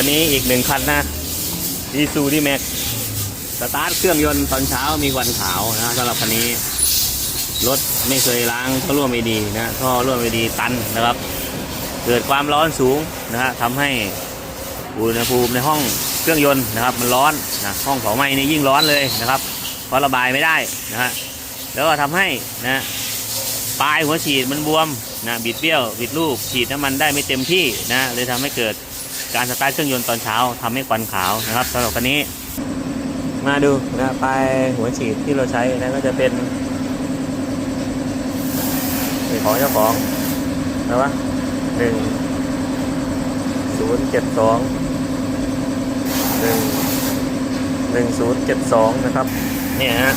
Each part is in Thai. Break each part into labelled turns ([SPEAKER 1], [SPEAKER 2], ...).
[SPEAKER 1] วันนี้อีกหนึ่งคันนะดีซูดีแม็กสตาร์ทเครื่องยนต์ตอนเช้ามีควันขาวนะสำหรับคันนี้ รถไม่เคยล้างท่อร่วมไม่ดีนะท่อร่วมไม่ดีตันนะครับ เกิดความร้อนสูงนะฮะทำให้อุณหภูมิในห้องเครื่องยนต์นะครับ มันร้อนนะห้องเผาไหม้นี่ยิ่งร้อนเลยนะครับเพราะระบายไม่ได้นะฮะแล้วก็ทำให้นะปลายหัวฉีดมันบวมนะบิดเบี้ยวบิดลูกฉีดน้ำมันได้ไม่เต็มที่นะเลยทำให้เกิด การสตาร์ทเครื่องยนต์ตอนเช้าทำให้ควันขาวนะครับสำหรับคันนี้ มาดูนะปลายหัวฉีดที่เราใช้นะก็จะเป็นเป็นของเจ้าของนะวะหนึ่งศูนย์เจ็ดสองหนึ่งหนึ่งศูนย์เจ็ดสองนะครับเนี่ยฮะ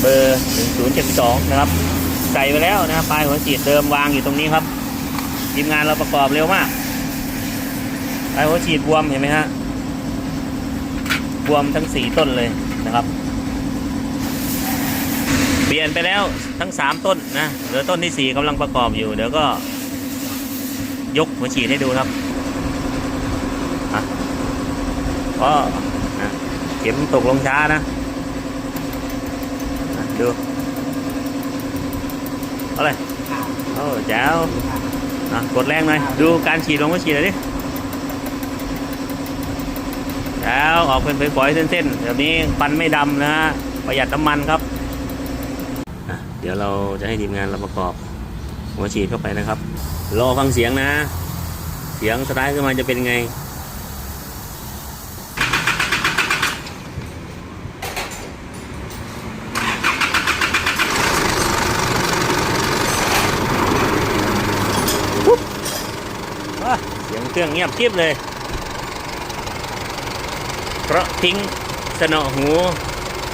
[SPEAKER 1] เบอร์หนึ่งศูนย์เจ็ดสองนะครับ ใส่ไปแล้วนะปลายหัวฉีดเดิมวางอยู่ตรงนี้ครับทีมงานเราประกอบเร็วมาก ปลายหัวฉีดบวมเห็นไหมฮะบวมทั้งสี่ต้นเลยนะครับ เปลี่ยนไปแล้วทั้งสามต้นนะเหลือต้นที่สี่กำลังประกอบอยู่ เดี๋ยวก็ ยกหัวฉีดให้ดูครับอะก็เข็มตกลงช้านะดูอาเลยโอ้แจ๋วกดแรงหน่อย ดูการฉีดลงหัวฉีดหน่อยดิ แล้วออกเป็นฝอยๆเส้นๆแบบนี้ฟันไม่ดำนะฮะประหยัดน้ำมันครับ เดี๋ยวเราจะให้ทีมงานเราประกอบหัวฉีดเข้าไปนะครับ รอฟังเสียงนะ เสียงสไตล์ขึ้นมาจะเป็นไงเสียงเครื่องเงียบกริบเลย เพราะทิ้งสนอหู